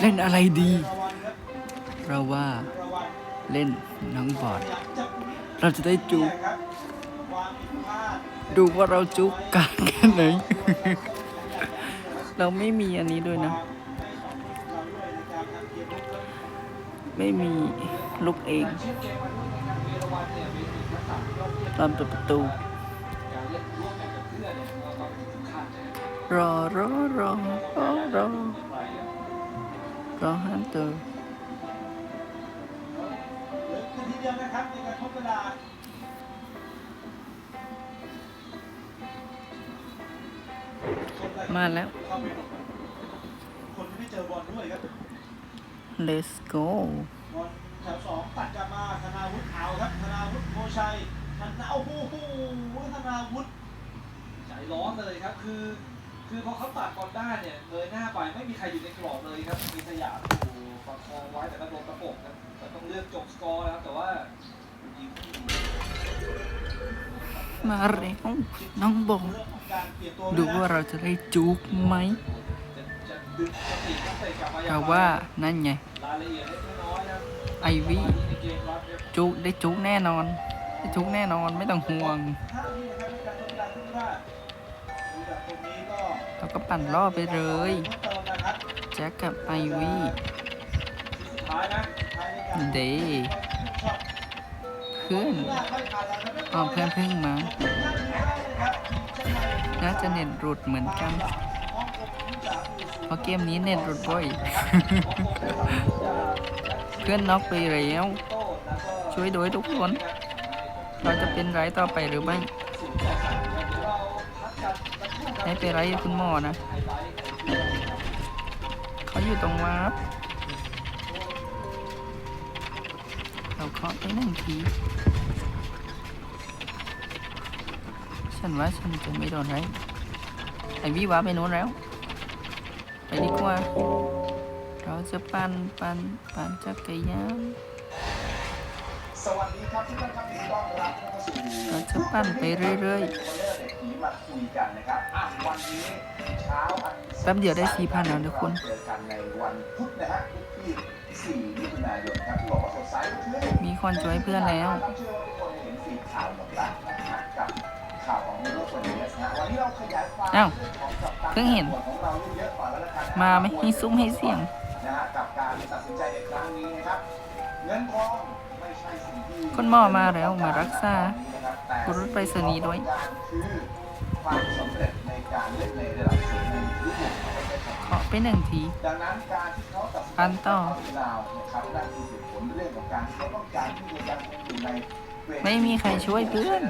เล่นอะไรดีเราว่าเล่นน้องบอด เราจะได้จุกดูว่าเราจุกกันแค่ไหน เราไม่มีอันนี้ด้วยนะ ไม่มีลูกเอง ตอนเปิดประตู รอรอรอรอรอ รอฮันเตอร์ทีเดียวนะครัวมาแล้ว คนที่ไม่เจอบอลด้วยครับ let's go บอลแถวสองตัดกลับมาธนาวุฒิเอาครับธนาวุฒิโพชัยธนาโอ้โหธนาวุฒิใจร้อนเลยครับคือ คือพอเขาตัดบอลได้เนี่ยเลยหน้าไปไม่มีใครอยู่ในกรอบเลยครับ มีสยามอยู่ประคองไว้แต่ก็โดนประกบครับต้องเลือกจบสกอร์นะครับแต่ว่ายิงมาแล้วน้องบองของกดูว่าเราจะได้จุกไหมจะจะดึงสตินักเตะกลับมาอย่าเรางไรว่านั่นไงไอวีจุกได้จุกแน่นอนได้จุกแน่นอนไม่ต้องห่วง ก็ปั่นล่อไปเลย แจ็คกับไอวี่สุดท้ายนะภายในการเดเพื่อนอ๋อเพื่อนเพิ่งมา น่าจะเน็ตหลุดเหมือนกันเพราะเกมนี้เน็ตหลุดบ่อย เพื่อนน็อกไปแล้ว ช่วยด้วยทุกคน เราจะเป็นไรต่อไปหรือไม่ ไม่เป็นไรคุณหมอนะ เขาอยู่ตรงวาร์ปเราเคาะไปหนึ่งทีฉันว่าฉันจะไม่โดนไรไอวี่วาร์ปไปนู้นแล้ว ไปดีกว่า เราจะปันปันปันจักรยานเราจะปั่นไปเรื่อยๆ นนี้เด็กผีมาคุยกันนะครับอะวันนี้เช้าอันๆแป๊บเดียวได้สี่พันแล้วทุกคนเจอกันในวันพุธนะฮะพุธที่สี่มิถุนายนครับที่บอกว่าสดใสชื่นมีคนช่วยเพื่อนแล้ว เชื่อว่าทุกคนเห็นฟีดข่าวหมดแล้วนะฮะกับข่าวของมิโลโซเนียสนะฮะวันนี้เราขยายความอ้าวเรื่องของกัปตันเพิ่งเห็น ของเราเยอะกว่าแล้วนะครับ มาไหมให้ซุ้มให้เสียง นะฮะกับการตัดสินใจในครั้งนี้นะครับ เงินทองไม่ใช่สิ่งที่คุณหมอมาแล้วมารักษาแต่ คุณรถไปรษณีด้วยความสำเร็จในการเล่นในระดับสูงในยุโรปขอระเทศไทยเคาะไปหนึ่งทีดังนั้นการที่เขาตัดสินใจอันต่อเข้าลาวนะครับนั่นคือเหตุผลเรื่องของการที่เขาต้องการที่จะยังคงอยู่ในไม่มีใครช่วยเพื่อน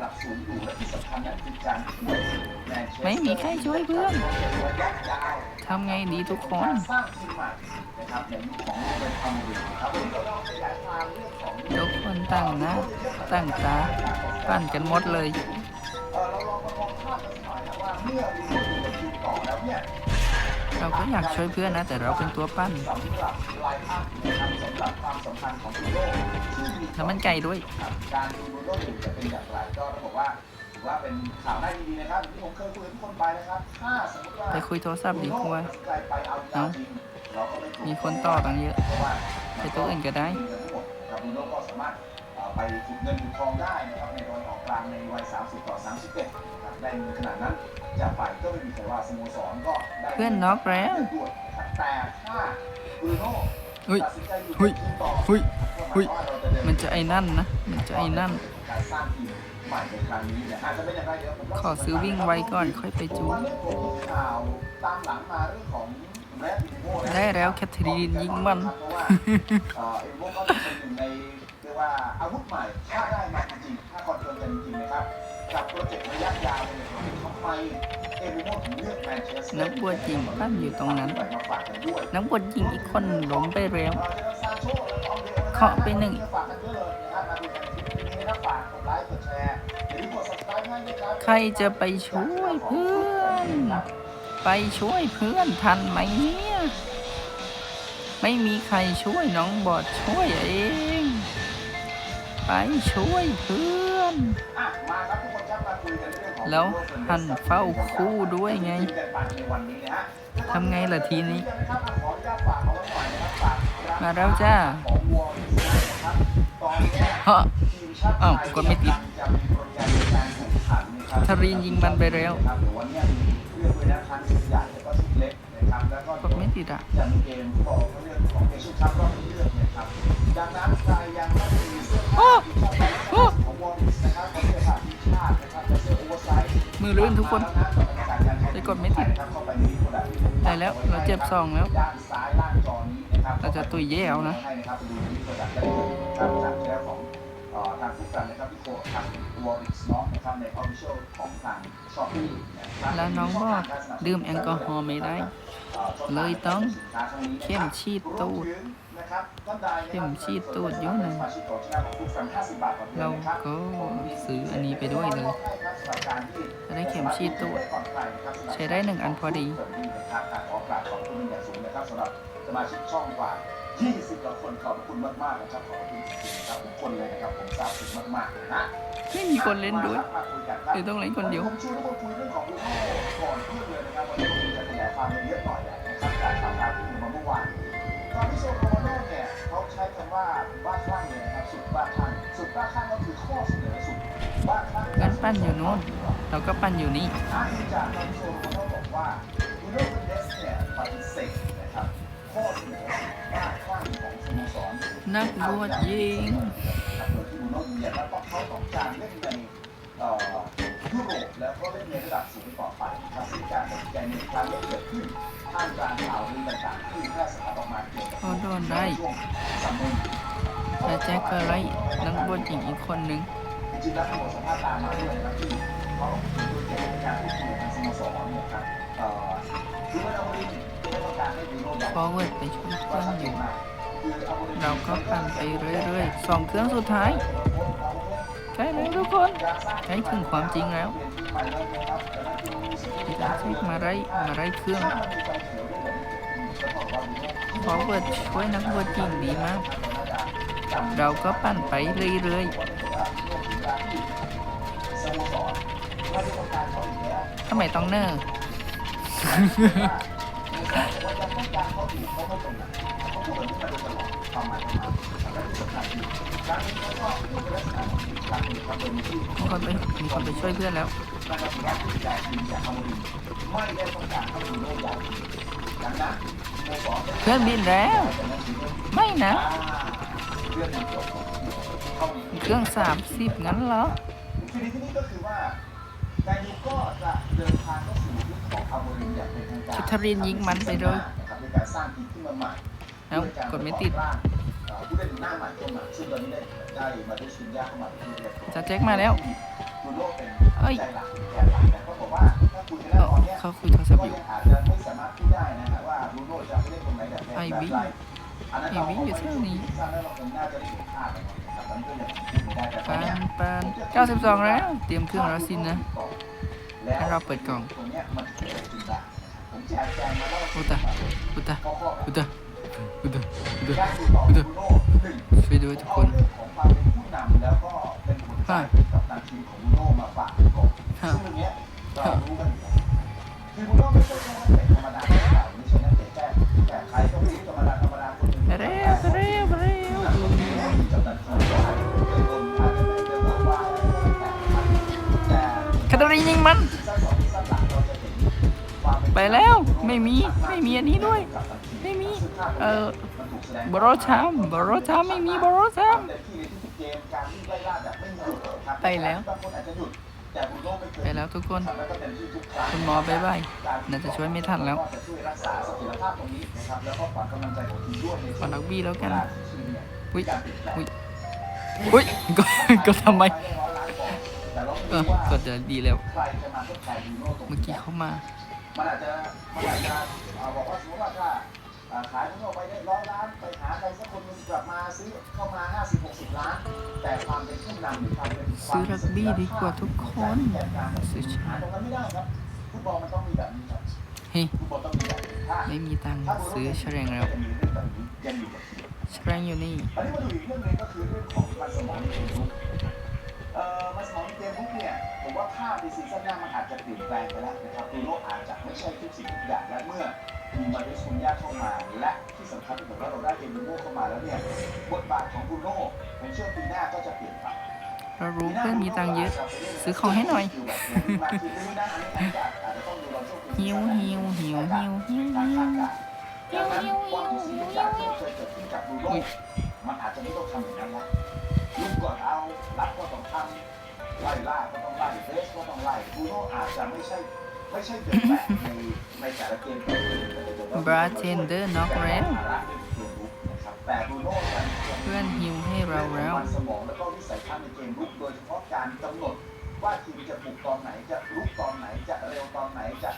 ไม่มีใครช่วยเพื่อน ทำไงดีทุกคน ยก คนตั้งนะ ตั้งตาปั่นกันหมดเลยเราก็อยากช่วยเพื่อนนะ แต่เราเป็นตัวปั้นแล้วมันไก่ด้วยการดูโน่อยู่จะเป็นอย่างไรก็ต้องบอกว่าถือว่าเป็นข่าวได้ดีนะครับที่ผมเคยคุยกับทุกคนไปนะครับถ้าสมมติว่าไปคุยโทรศัพท์ดีกว่าบูโน่ตัดสินใจไปเอาจริงเราก็ไม่กลัวมีคนต่อตั้งเยอะเพราะว่าไปตัวอื่นก็ได้ ครับบูโน่ก็สามารถเอ่อไปขุดเงินขุดทองได้นะครับในตอนออกกลางในวัย 30 ต่อ 31นะครับได้เงินขนาดนั้นจะไปก็ไม่มีใครว่าสโมสรก็ได้เพื่อนน็อกแล้วด้วยนะครับแต่ถ้าบรูโน่เฮ้ยตัดสินใจอยู่เฮ้ยกับทีมต่อเฮ้ยเฮ้ยก็หมายความว่าเราจะเดินมันจะไอ้นั่นนะ มันจะไอ้นั่นการสร้างทีมใหม่ในครั้งนี้เนี่ยอาจจะเป็นอย่างไรเดี๋ยวผมเล่าขอซื้อวิ่งไวก่อนค่อยไปจูวันนี้ผมมีข่าวตามหลังมาเรื่องของ แรดอินโม่นะได้แล้วแคทเธอรีนยิงมันเพราะว่าเอ่อเอ็มโม่ก็เป็นหนึ่งในเรียกว่าอาวุธใหม่ถ้าได้มาจริงๆถ้าคอนเฟิร์มกันจริงๆนะครับกับโปรเจกต์ระยะยาวเนี่ยทำไมเอ็มโม่ถึงเลือกแมนเชสเตอร์นักบวชหญิงปั้นอยู่ตรงนั้นมาฝากกันด้วยนักบวชหญิงอีกคนล้มไปแล้วเคาะไปหนึ่งใครจะไปช่วยเพื่อน ไปช่วยเพื่อนทันไหมเนี่ย ไม่มีใครช่วยน้องบอดช่วยเอง ไปช่วยเพื่อน แล้วหันเฝ้าคู่ด้วยไงทำไงล่ะทีนี้ มาแล้วจ้า เนี้ยเฮ้อทีมชาติไทอ้าวยกดไม่ติดจะมีโปรแกรมในการแข่งขันนะครับทารินยิงมันไปแล้วครับเดี๋ยววันเนี้ยมีเรื่องด้วยนะทั้งชุดใหญ่แล้วก็ชุดเล็กนะครับแล้วก็กดไม่ติดอะจะมีเกมฟุตบอลเขาเรียกของเอเชียนคัพรอบคัดเลือกเนะครับดังนั้นใครยังไม่มีเสื้อผ้าทีมชาติไทยของวอลนะครับของเสื้อผ้าทีมชาตินะครับจะเสื้อโอเวอร์ไซส์มือลื่นทุกคนได้กดไม่ติดได้แล้ว เราเจ็บสองแล้ว เราจะตุยแย่เอานะให้นะครับไปดูที่โปรดักต์ได้เลยนะครับจากที่แล้วของเอ่อทางฟุตซันนะครับที่โคทางวอลลิสเนาะนะครับในออฟฟิเชียลของทางช้อปปี้นะครับแล้วน้องบอกดื่มแอลกอฮอล์ไม่ได้ เลยต้องเข้มชีดตูดเข้มชีดตูดอยู่นะเราก็ซื้ออันนี้ไปด้วยเลยจะได้เข็มชีดตูดใช้ได้หนึ่งอันพอดี ขอกราบขอบคุณเป็นอย่างสูงนะครับสำหรับสมาชิกช่องกว่า20กว่าคนขอบคุณมากๆนะครับขอบคุณจริงๆนะครับทุกคนเลยนะครับผมซาบซึ้งมากๆเลยนะไม่มีคนเล่นด้วยมาคุยกันครับ เดี๋ยวต้องเล่นคนเดียว ผมชวนทุกคนคุยเรื่องของลูกโม่ก่อนพูดเลยนะครับวันนี้ผมจะขยายความไปเยอะหน่อยนะครับจากข่าวคราวที่มีมาเมื่อวานตอนที่โซโคโมโน่เนี่ยเขาใช้คำว่าบ้าคลั่งเลยนะครับสุดบ้าคลั่งสุดบ้าคลั่งก็คือข้อเสนอสุดบ้าคลั่ง งั้นปั้นอยู่โน่นเราก็ปั้นอยู่นี่ อ้างอิงจากคำโซโคโมโน่บอกว่า นักบวชยิงยุโรปแล้วก็เล่นในระดับสูงต่อไปครับซึ่งการตัดสินใจในครั้งนี้เกิดขึ้นท่ามกลางข่าวลือต่างๆที่แพร่สะพัดออกมาเกี่ยวกับโดนได้ช่วงซัมเมอแต่แจ็คก็ไล่นักบวชหญิงอีกคนนึงจริงๆแล้วตำรวจสัมภาษณ์ตามมาด้วยนะครับที่เขาดูเกี่ยวกับการพูดคุยกับทางสโมสรเนี่ยครับเอ่อคือว่าเราไม่ได้ต้องการให้บูโน่แบบฟอร์เวิร์ดไปช่วยเพื่อนอยู่ เราก็ปั่นไปเรื่อยๆสองเครื่องสุดท้าย ใช่แล้วทุกคนใช้ถึงความจริงแล้วที่จะเช็คมาไล่มาไล่เครื่องฟอร์เวิร์ดช่วยนักบวชหญิงดีมาก เราก็ปั่นไปเรื่อยๆทำไมต้องเนอร์ มีคนไปมีคนไปช่วยเพื่อนแล้วเพื่อนบินแล้ว ไม่นะเครื่องสามสิบงั้นเหรอทีนี้ที่นี่ก็คือว่าการยูก็จะเดินทางเข้าสู่ยุคของอาโมรินอย่างเป็นทางการคิทารินยิงมันไปเลยนะครับในการสร้างทีมขึ้นมาใหม่ เอ้าด้วกดไม่ติดร่างเอ่อผู้เล่นหน้าใหม่เข้ามาซึ่งตอนนี้ได้ได้มาได้ชินยาเข้ามาเป็นที่เรียบร้อยจะแจ็คมาแล้วเอ้ยเขาคุยโทรศัพท์อยู่อาจจะไม่สามารถพูดได้นะฮะว่าบูโน่จะไปเล่นตรงไหนแบบไหนไอวิแบบไอวิอยู่เท่านี้ทราบแล้วเราคงน่าจะได้เห็นภาพนะครับตอนนี้ก็ยังพูดไม่ได้แปันปัน92แล้ว เตรียมเครื่องแล้วสินนะให้เราเปิดกล่องตรงเนี้ยมันเกิดจ้าแล้วอุตะอุตะข้อข้ออุตะ อุตะอุตะการติดต่ออุตะบูโน่หนึ่งช่วยด้วยทุกคนเอาเรื่องของความเป็นผู้นำแล้วก็เป็นผลใจเป็นกับทางทีมของบูโน่มาฝากก่อนฮะซึ่งตรงเนี้ารู้กันอยู่แล้วคือบูโนไม่ใช่นักเตะธรรมดาไม่ใช่นักเตะแค่แต่ใครก็ม่รู้ธรรมดาธรรมดาคนหนึ่งเร็วเร็วเร็วคาจจะไม่ได้บอกว่าแต่คาตารินยิงมัน ไปแล้ว ไม่มี ไม่มีอันนี้ด้วย เออบรอชามบรอชามไม่มีบรอชามไปแล้วไปแล้วทุกคน คุณหมอบายบายน่าจะช่วยไม่ทันแล้วขอนักบี้แล้วกันอุ้ยอุ้ยอุ้ยก็ก็ทำไมเออก็จะดีแล้ว เมื่อกี้เขามา มันอาจจะมันอาจจะอ่าบอกว่าสมมติว่าถ้าอ่าขายมันออกไปได้ร้อยล้านไปหาใครสักคนหนึงกลับมาซื้อเข้ามา 50 60 ล้าน แต่ความเป็นผู้นำหรือความเป็นซื้อรักบี้ดีกว่าทุกคนซื้อชาหาตรงนั้นไม่ได้ครับฟุตบอลมันต้องมีแบบนี้ครับเฮ้ยฟุตบอลต้องมีแบบนี้ถ้าไม่มีตังค์ซื้อแฉลงแล้วจะมีเรื่องแบบนี้ยังอยู่กับทีมแฉลงอยู่นี่อันนี้มาดูอีกเรื่องหนึงก็คือเรื่องของมันสมองในเกมรุกเอ่อมันสมองในเกมรุกเนี่ยผมว่าภาพในซีซั่นหน้ามันอาจจะเปลี่ยนแปลงไปแล้วนะครับบรูโน่อาจจะไม่ใช่ทุกสิ่งทุกอย่างและเมื่อ มีมาดิสคุนยาเข้ามาและที่สำคัญนะครับถ้าเกิดว่าเราได้เอ็มบูโน่เข้ามาแล้วเนี่ยบทบาทของบูโน่ผมเชื่อปีหน้าก็จะเปลี่ยนไปเรารู้เพื่อนมีตังค์เยอะ ซื้อของให้หน่อย หิวหิวหิวหิวหิวหิวหิวหิวหิวหิวหิวเคยเกิดขึ้นกับบูโน่มันอาจจะไม่ต้องทำอย่างนั้นละลุกก็เอารับก็ต้องทำไล่ล่าก็ต้องไล่เบสก็ต้องไล่บูโน่อาจจะไม่ใช่ ไม่ใช่เดินแบบในในแต่ละเกมบราเทนเดอร์น็อกแล้วแต่บูโน่ยังเพื่อนหิวให้เราแล้วมันสมองแล้วก็วิสัยทัศน์ในเกมลุกโดยเฉพาะการกำหนดว่าทีมจะบุกตอนไหนจะลุกตอนไหนจะเร็วตอนไหนจะ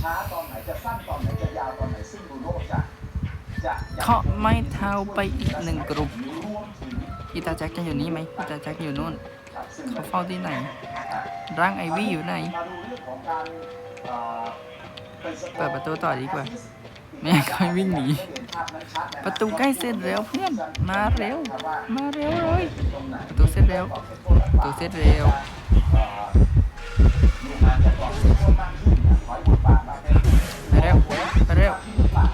ช้าตอนไหนจะสั้นตอนไหนจะยาวตอนไหนซึ่งบรูโน่จะจะเคาะไม้เท้าไปอีกหนึ่งกลุ่มรวมถึงอีตาแจ็คจะอยู่นี่ไหมอีตาแจ็คอยู่นู่นครับซึ่งเขาเฝ้าที่ไหน ร่างไอวี่อยู่ไหนมาดูเรื่องของการเอ่อเป็นสกอเปิดประตูต่อดีกว่าไม่ให้ใครวิ่งหนี ประตูใกล้เสร็จแล้วเพื่อน มาเร็ว มาเร็วเลย ประตูเสร็จแล้ว ประตูเสร็จแล้วไปเร็ว ไปเร็ว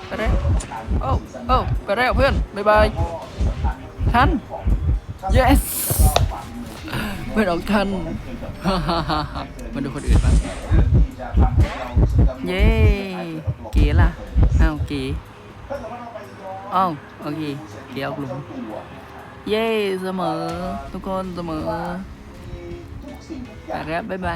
ไปเร็ว โอ้ โอ้ ไปเร็วเพื่อน บ๊ายบาย ทัน yes เพื่อนออกทัน มาดูคนอื่นบ้างเย้เก๋ล่ะอ้าวเก๋อ้าวโอเคเก๋อากลุ่มเย้เสมอ ทุกคนเสมอไปแล้วบ๊ายบาย